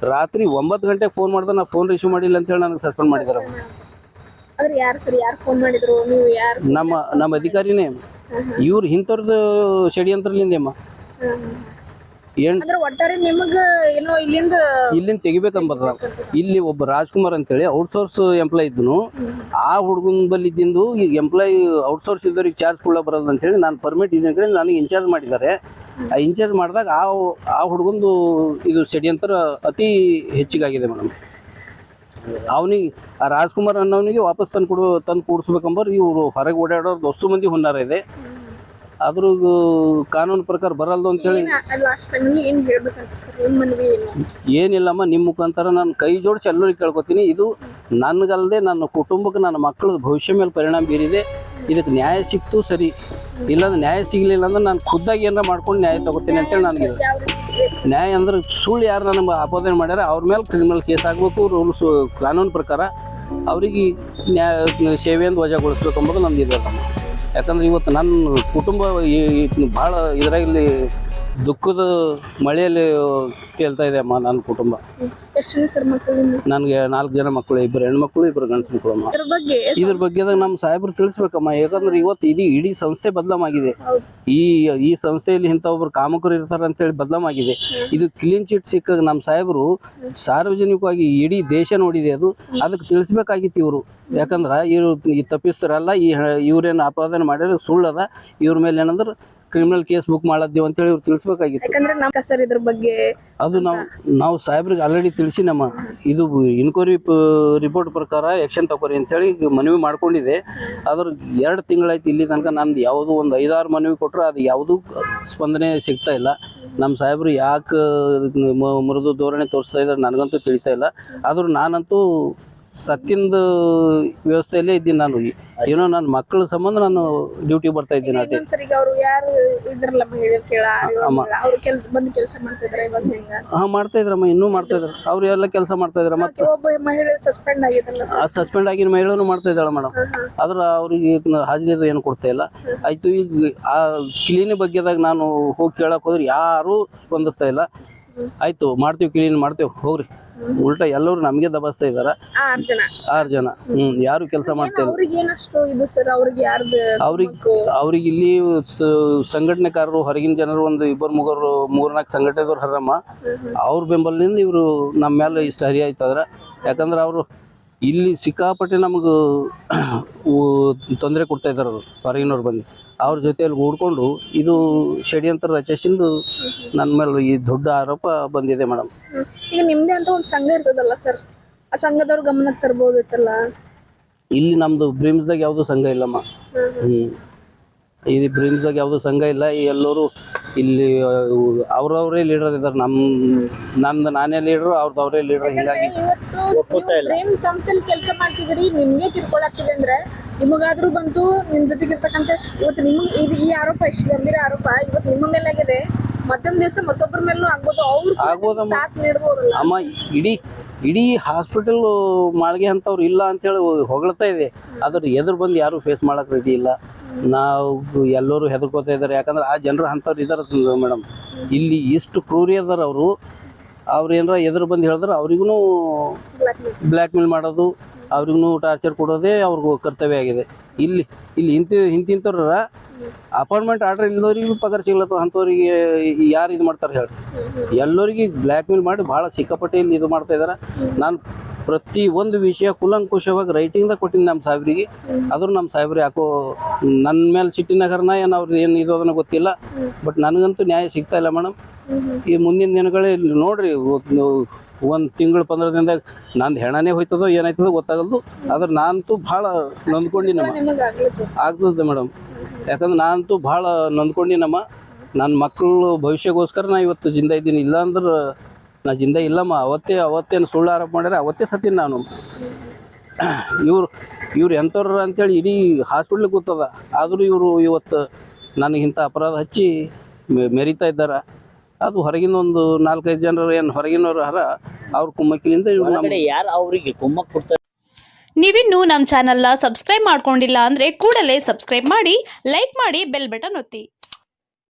ರಾತ್ರಿ ಒಂಬತ್ತು ಗಂಟೆಗೆ ಫೋನ್ ಮಾಡಿದ್ರೆ ನಾ ಫೋನ್ ರಿಸೀವ್ ಮಾಡಿಲ್ಲ ಅಂತ ಹೇಳಿ ನನಗೆ ಸಸ್ಪೆಂಡ್ ಮಾಡಿದ್ದಾರೆ ಅಂದ್ರೆ ಯಾರು ಸರ್ ಯಾರು ಫೋನ್ ಮಾಡಿದ್ರು? ನೀವು ಯಾರು ನಮ್ಮ ನಮ್ಮ ಅಧಿಕಾರಿನೇ. ಇವ್ರು ಇಂಥವ್ರದ್ದು ಷಡ್ಯಂತ್ರಲಿಂದ ಅಮ್ಮ. ಅಂದ್ರೆ ಒಟ್ಟಾರೆ ನಿಮಗ ಏನೋ ಇಲ್ಲಿಂದ ಇಲ್ಲಿಂದ ತೆಗಿಬೇಕಂಬದ ಇಲ್ಲಿ ಒಬ್ಬ ರಾಜ್ಕುಮಾರ್ ಅಂತೇಳಿ ಔಟ್ಸೋರ್ಸ್ ಎಂಪ್ಲಾಯ್ ಇದ್ದನು ಆ ಹುಡುಗನ ಬಲ್ಲಿ ಇದ್ದಿಂದು ಈಗ ಎಂಪ್ಲಾಯ್ ಔಟ್ಸೋರ್ಸ್ ಇದ್ದವ್ರಿಗೆ ಚಾರ್ಜ್ ಕೊಡ್ಲಾ ಬರೋದು ಅಂತೇಳಿ ನಾನು ಪರ್ಮಿಟ್ ಇದ್ದೀನಿ ಕಡೆ ನನಗೆ ಇನ್ಚಾರ್ಜ್ ಮಾಡಿದ್ದಾರೆ. ಆ ಇನ್ಚಾರ್ಜ್ ಮಾಡಿದಾಗ ಆ ಆ ಹುಡುಗಂದು ಇದು ಷಡ್ಯಂತ್ರ ಅತಿ ಹೆಚ್ಚಿಗಾಗಿದೆ ಮೇಡಮ್. ಅವನಿಗೆ ಆ ರಾಜ್ಕುಮಾರ್ ಅನ್ನೋನಿಗೆ ವಾಪಸ್ ತಂದು ಕೊಡು ತಂದು ಕೂಡಿಸ್ಬೇಕಂಬರ್ ಇವರು ಹೊರಗೆ ಓಡಾಡೋರು ದೊಸ್ಸು ಮಂದಿ ಹುನ್ನಾರ ಇದೆ. ಆದ್ರೂ ಕಾನೂನು ಪ್ರಕಾರ ಬರಲ್ದು ಅಂತೇಳಿ ಏನಿಲ್ಲಮ್ಮ ನಿಮ್ಮ ಮುಖಾಂತರ ನಾನು ಕೈ ಜೋಡಿಸಿ ಎಲ್ಲರಿಗೆ ಕೇಳ್ಕೊತೀನಿ. ಇದು ನನಗಲ್ಲದೆ ನನ್ನ ಕುಟುಂಬಕ್ಕೆ ನನ್ನ ಮಕ್ಕಳ ಭವಿಷ್ಯ ಮೇಲೆ ಪರಿಣಾಮ ಬೀರಿದೆ. ಇದಕ್ಕೆ ನ್ಯಾಯ ಸಿಕ್ತು ಸರಿ. ಇಲ್ಲಾಂದ್ರೆ ನ್ಯಾಯ ಸಿಗಲಿಲ್ಲ ಅಂದ್ರೆ ನಾನು ಖುದ್ದಾಗಿ ಏನಾರ ಮಾಡ್ಕೊಂಡು ನ್ಯಾಯ ತಗೋತೀನಿ ಅಂತೇಳಿ ನನಗೆ ನ್ಯಾಯ ಅಂದ್ರೆ ಸುಳ್ಳು ಯಾರು ನನಗೆ ಅಪೋದನೆ ಮಾಡ್ಯಾರ, ಅವ್ರ ಮೇಲೆ ಕ್ರಿಮಿನಲ್ ಕೇಸ್ ಆಗಬೇಕು ರೂಲ್ಸ್ ಕಾನೂನು ಪ್ರಕಾರ ಅವರಿಗೆ ನ್ಯಾಯ ಸೇವೆಯಿಂದ ವಜಾಗೊಳಿಸ್ಬೇಕು ಅಂಬೋದು ನಮ್ದು ಇದೆ ಯಾಕಂದ್ರೆ ಇವತ್ತು ನನ್ನ ಕುಟುಂಬ ಭಾಳ ಇದರಾಗಲಿ ದುಃಖದ ಮಳೆಯಲ್ಲಿ ತೇಲ್ತಾ ಇದೆ ಅಮ್ಮ ನನ್ನ ಕುಟುಂಬ. ಎಷ್ಟು ಜನ ಸರ್ ಮಕ್ಕಳು ನಿಮ್ಗೆ? ನನಗೆ ನಾಲ್ಕು ಜನ ಮಕ್ಕಳು ಇಬ್ಬರು ಹೆಣ್ಮಕ್ಳು ಇಬ್ಬರು ಗಂಡಸು ಮಕ್ಕಳು ಅಮ್ಮ. ಇದ್ರ ಬಗ್ಗೆ ಇದ್ರ ಬಗ್ಗೆದಾಗ ನಮ್ಮ ಸಾಹೇಬ್ರು ತಿಳಿಸ್ಬೇಕಮ್ಮ. ಯಾಕಂದ್ರೆ ಇವತ್ತು ಇಡೀ ಇಡೀ ಸಂಸ್ಥೆ ಬದಲಾಗಿದೆ ಈ ಈ ಸಂಸ್ಥೆಯಲ್ಲಿ ಇಂಥ ಒಬ್ರು ಕಾಮಕರು ಇರ್ತಾರೆ ಅಂತೇಳಿ ಬದಲಾಗಿದೆ ಇದು ಕ್ಲೀನ್ ಚಿಟ್ ಸಿಕ್ಕಾಗ ನಮ್ಮ ಸಾಹೇಬರು ಸಾರ್ವಜನಿಕವಾಗಿ ಇಡೀ ದೇಶ ನೋಡಿದೆ ಅದು. ಅದಕ್ಕೆ ತಿಳಿಸ್ಬೇಕಾಗಿತ್ತು ಇವರು. ಯಾಕಂದ್ರೆ ಇವರು ಈ ತಪ್ಪಿಸ್ತಾರಲ್ಲ ಈ ಇವರೇನು ಅಪರಾಧನ ಮಾಡಿದ್ರೆ ಸುಳ್ಳದ. ಇವ್ರ ಮೇಲೆ ಏನಂದ್ರೆ ಕ್ರಿಮಿನಲ್ ಕೇಸ್ ಬುಕ್ ಮಾಡದ್ದೀವಿ ಅಂತೇಳಿ ಇವ್ರು ತಿಳಿಸ್ಬೇಕಾಗಿತ್ತು. ಯಾಕಂದ್ರೆ ನಮ್ಮ ಸರ್ ಇದ್ರ ಬಗ್ಗೆ ಅದು ನಾವು ನಾವು ಸಾಹೇಬ್ರಿಗೆ ಆಲ್ರೆಡಿ ತಿಳಿಸಿ ನಮ್ಮ ಇದು ಇನ್ಕ್ವೈರಿ ರಿಪೋರ್ಟ್ ಪ್ರಕಾರ ಆ್ಯಕ್ಷನ್ ತಗೋರಿ ಅಂತೇಳಿ ಈಗ ಮನವಿ ಮಾಡ್ಕೊಂಡಿದೆ. ಆದ್ರೆ ಎರಡು ತಿಂಗಳಾಯ್ತು ಇಲ್ಲಿ ತನಕ ನಂದು ಯಾವುದು ಒಂದು ಐದಾರು ಮನವಿ ಕೊಟ್ಟರೆ ಅದು ಯಾವುದೂ ಸ್ಪಂದನೆ ಸಿಗ್ತಾ ಇಲ್ಲ. ನಮ್ಮ ಸಾಹೇಬರು ಯಾಕೆ ಮೃದು ಧೋರಣೆ ತೋರಿಸ್ತಾ ಇದ್ದಾರೆ ನನಗಂತೂ ತಿಳಿತಾ ಇಲ್ಲ. ಆದರೂ ನಾನಂತೂ ಸತ್ತಿಂದ ವ್ಯವಸ್ಥೆಯಲ್ಲೇ ಇದ್ದೀನಿ ನಾನು. ಏನೋ ನನ್ನ ಮಕ್ಕಳ ಸಂಬಂಧ ನಾನು ಡ್ಯೂಟಿ ಬರ್ತಾ ಇದ್ದೀನಿ ಅಷ್ಟೇ ಇನ್ನೊಂದ್ಸರಿ ಈಗ ಅವ್ರು ಯಾರು ಇದ್ರಲ್ಲ ಮಹಿಳೆಯರು ಕೇಳ ಅಮ್ಮ. ಅವ್ರು ಕೆಲ್ಸ ಬಂದು ಕೆಲಸ ಮಾಡ್ತಿದಾರೆ ಇವಾಗ ಹೆಂಗ? ಹಾಂ ಮಾಡ್ತಾ ಇದ್ರಮ್ಮ ಇನ್ನೂ ಮಾಡ್ತಾ ಇದ್ರು. ಅವ್ರು ಎಲ್ಲ ಕೆಲಸ ಮಾಡ್ತಾ ಇದ್ರ ಮತ್ತೆ ಒಬ್ಬ ಮಹಿಳೆ ಸಸ್ಪೆಂಡ್ ಆ ಸಸ್ಪೆಂಡ್ ಆಗಿನ ಮಹಿಳೆಯೂ ಮಾಡ್ತಾ ಇದ್ದಾಳೆ ಮೇಡಮ್ ಆದ್ರೆ ಅವ್ರಿಗೆ ಹಾಜರಿದು ಏನು ಕೊಡ್ತಾ ಇಲ್ಲ. ಆಯ್ತು ಈಗ ಆ ಕ್ಲೀನಿ ಬಗ್ಗೆದಾಗ ನಾನು ಹೋಗಿ ಕೇಳಕ್ ಹೋದ್ರೆ ಯಾರೂ ಸ್ಪಂದಿಸ್ತಾ ಇಲ್ಲ. ಆಯ್ತು ಮಾಡ್ತೀವಿ ಕ್ಲೀನ್ ಮಾಡ್ತೀವಿ ಹೋಗ್ರಿ. ಉಲ್ಟಾ ಎಲ್ಲರೂ ನಮಗೆ ದಬಾಸ್ತಾ ಇದಾರ. ಆರ್ ಜನ. ಆರು ಜನ. ಹ್ಮ್ ಯಾರು ಕೆಲಸ ಮಾಡ್ತಾ ಇಲ್ಲ. ಅವ್ರಿಗೆ ಏನಷ್ಟು ಇದು ಸರ್ ಅವ್ರಿಗೆ ಯಾರ್ದು ಅವ್ರಿಗೆ ಅವ್ರಿಗೆ ಇಲ್ಲಿ ಸ- ಸಂಘಟನೆಕಾರರು ಹೊರಗಿನ ಜನರು ಒಂದು ಇಬ್ಬರು ಮೂವರು ಮೂರ್ನಾಲ್ಕು ಸಂಘಟನೆದವ್ರು ಹರಮ್ಮ. ಅವ್ರ ಬೆಂಬಲದಿಂದ ಇವರು ನಮ್ಮ ಮೇಲೆ ಇಷ್ಟು ಹರಿ ಆಯ್ತದ್ರ ಯಾಕಂದ್ರೆ ಅವರು ಇಲ್ಲಿ ಸಿಕ್ಕಾಪಟ್ಟೆ ನಮಗೆ ತೊಂದರೆ ಕೊಡ್ತಾ ಇದ್ದಾರೆ ಅವರು ಹೊರಗಿನವ್ರು ಬಂದು. ಅವ್ರ ಜೊತೆಯಲ್ಲಿ ಕೂಡ್ಕೊಂಡು ಇದು ಷಡ್ಯಂತ್ರ ರಚಿಸಿಂದು ನನ್ನ ಮೇಲೆ ಈ ದೊಡ್ಡ ಆರೋಪ ಬಂದಿದೆ ಮೇಡಮ್. ಈಗ ನಿಮ್ದೇ ಅಂತ ಒಂದು ಸಂಘ ಇರ್ತದಲ್ಲ ಸರ್? ಆ ಸಂಘದವ್ರ ಗಮನಕ್ಕೆ ತರ್ಬೋದಿತ್ತಲ್ಲ? ಇಲ್ಲಿ ನಮ್ಮದು ಬ್ರಿಮ್ಸ್ದಾಗ ಯಾವುದೂ ಸಂಘ ಇಲ್ಲಮ್ಮ. ಹ್ಞೂ ಇಲ್ಲಿ ಬ್ರಿಮ್ಸ್ದಾಗ ಯಾವುದೂ ಸಂಘ ಇಲ್ಲ. ಈ ಎಲ್ಲರೂ ಇಲ್ಲಿ ಅವ್ರವ್ರೇ ಲೀಡರ್ ಇದ್ದಾರೆ ನಮ್ಮ ನಮ್ದು ನಾನೇ ಲೀಡರ್ ಅವ್ರದ್ದು ಅವರೇ ಲೀಡರ್. ಹಿಂಗಾಗಿ ಇವತ್ತು ನೀವು ಪ್ರೇಮ್ ಸಂಸ್ಥೆಲಿ ಕೆಲಸ ಮಾಡ್ತಿದ್ರಿ ನಿಮ್ಗೆ ಕಿರ್ಕೊಳಾಗ್ತಿದೆ ಅಂದ್ರೆ ನಿಮಗಾದ್ರೂ ಬಂತು ನಿಮ್ ಜೊತೆಗೆ ಇರ್ತಕ್ಕಂಥ ಇವತ್ತು ನಿಮಗೆ ಇದು ಈ ಆರೋಪ ಇಷ್ಟು ಗಂಭೀರ ಆರೋಪ ಇವತ್ತು ನಿಮ್ಮ ಮೇಲೆ ಆಗಿದೆ ಮತ್ತೊಂದ್ ದಿವಸ ಮತ್ತೊಬ್ಬರ ಮೇಲೂ ಆಗ್ಬೋದು. ಅವ್ರು ಆಗ್ಬೋದು ಸಾಥ್ ನೀಡ್ಬೋದಲ್ಲ. ಅಮ್ಮ ಇಡೀ ಇಡೀ ಹಾಸ್ಪಿಟಲ್ ಮಾಳಿಗೆ ಅಂತವ್ರು ಇಲ್ಲ ಅಂತೇಳಿ ಹೊಗಳ್ತಾ ಇದೆ. ಅದ್ರ ಎದುರು ಬಂದು ಯಾರು ಫೇಸ್ ಮಾಡಕ್ ರೆಡಿ ಇಲ್ಲ. ನಾವು ಎಲ್ಲರೂ ಹೆದರ್ಕೋತಾ ಇದ್ದಾರೆ. ಯಾಕಂದ್ರೆ ಆ ಜನರು ಅಂಥವ್ರು ಇದ್ದಾರೆ ಮೇಡಮ್ ಇಲ್ಲಿ ಇಷ್ಟು ಕ್ರೂರಿ ಅದಾರ ಅವರು. ಅವ್ರು ಏನಾರ ಎದುರು ಬಂದು ಹೇಳಿದ್ರೆ ಅವ್ರಿಗೂ ಬ್ಲ್ಯಾಕ್ ಮೇಲ್ ಮಾಡೋದು. ಅವ್ರಿಗೂ ಟಾರ್ಚರ್ ಕೊಡೋದೇ ಅವ್ರಿಗೂ ಕರ್ತವ್ಯ ಆಗಿದೆ. ಇಲ್ಲಿ ಇಲ್ಲಿ ಇಂತಿ ಇಂತಿಂಥವ್ರ ಅಪಾಯಿಂಟ್ಮೆಂಟ್ ಆರ್ಡರ್ ಇಲ್ಲದವ್ರಿಗೂ ಪಗಾರ ಸಿಗ್ಲತ್ತವ ಅಂಥವ್ರಿಗೆ ಯಾರು ಇದು ಮಾಡ್ತಾರೆ ಹೇಳಿ ಎಲ್ಲರಿಗೆ ಬ್ಲ್ಯಾಕ್ ಮೇಲ್ ಮಾಡಿ ಭಾಳ ಸಿಕ್ಕಾಪಟ್ಟೆ ಇಲ್ಲಿ ಇದು ಮಾಡ್ತಾ ಇದ್ದಾರೆ ನಾನು ಪ್ರತಿ ಒಂದು ವಿಷಯ ಕುಲಂಕುಷವಾಗಿ ರೈಟಿಂಗ್ದಾಗ ಕೊಟ್ಟಿನಿ ನಮ್ಮ ಸಾಹೇಬ್ರಿಗೆ. ಆದರೂ ನಮ್ಮ ಸಾಹೇಬ್ರು ಯಾಕೋ ನನ್ನ ಮೇಲೆ ಸಿಟ್ಟಿನಗರನ ಏನು ಅವ್ರದ್ದು ಏನು ಇದು ಅದನ್ನ ಗೊತ್ತಿಲ್ಲ. ಬಟ್ ನನಗಂತೂ ನ್ಯಾಯ ಸಿಗ್ತಾ ಇಲ್ಲ ಮೇಡಮ್. ಈ ಮುಂದಿನ ದಿನಗಳಲ್ಲಿ ನೋಡ್ರಿ, ಒಂದು ತಿಂಗಳು ಪಂದ್ರ ದಿನದಾಗ ನಂದು ಹೆಣನೇ ಹೋಯ್ತದೋ, ಏನಾಯ್ತದೋ ಗೊತ್ತಾಗಲ್ದು. ಆದ್ರೆ ನಾನಂತೂ ಭಾಳ ನೊಂದ್ಕೊಂಡಿನಮ್ಮ ಆಗ್ತದೆ ಮೇಡಮ್ ಯಾಕಂದ್ರೆ ನಾನಂತೂ ಭಾಳ ನೊಂದ್ಕೊಂಡಿನಮ್ಮ ನನ್ನ ಮಕ್ಕಳು ಭವಿಷ್ಯಗೋಸ್ಕರ ನಾ ಇವತ್ತು ಜಿಂದ ಇದ್ದೀನಿ. ಇಲ್ಲಾಂದ್ರೆ ನಾ ಜಿಂದ ಇಲ್ಲಮ್ಮ. ಅವತ್ತೇ, ಅವತ್ತೇನು ಸುಳ್ಳು ಆರೋಪ ಮಾಡ್ಯಾರ, ಅವತ್ತೇ ಸತ್ತೀನಿ ನಾನು. ಇವ್ರು ಇವ್ರು ಎಂಥವ್ರ ಅಂತೇಳಿ ಇಡೀ ಹಾಸ್ಪಿಟ್ಲಿಗೆ ಗೊತ್ತದ ಆದರೂ ಇವರು ಇವತ್ತು ನನಗೆ ಇಂಥ ಅಪರಾಧ ಹಚ್ಚಿ ಮೆರಿತಾ ಇದ್ದಾರೆ. ಅದು ಹೊರಗಿನ ಒಂದು ನಾಲ್ಕೈದು ಜನರು ಏನು ಹೊರಗಿನವರು ಹರ ಅವ್ರ ಕುಮ್ಮಕ್ಕಿಲಿಂದ ಇವ್ರು ನಮ್ಮ ಯಾರು ಅವರಿಗೆ ಕುಮ್ಮಕ್ ಕೊಡ್ತಾರೆ ನೀವಿನ್ನೂ ನಮ್ಮ ಚಾನಲ್ನ ಸಬ್ಸ್ಕ್ರೈಬ್ ಮಾಡ್ಕೊಂಡಿಲ್ಲ ಅಂದರೆ ಕೂಡಲೇ ಸಬ್ಸ್ಕ್ರೈಬ್ ಮಾಡಿ ಲೈಕ್ ಮಾಡಿ ಬೆಲ್ ಬಟನ್ ಒತ್ತಿ.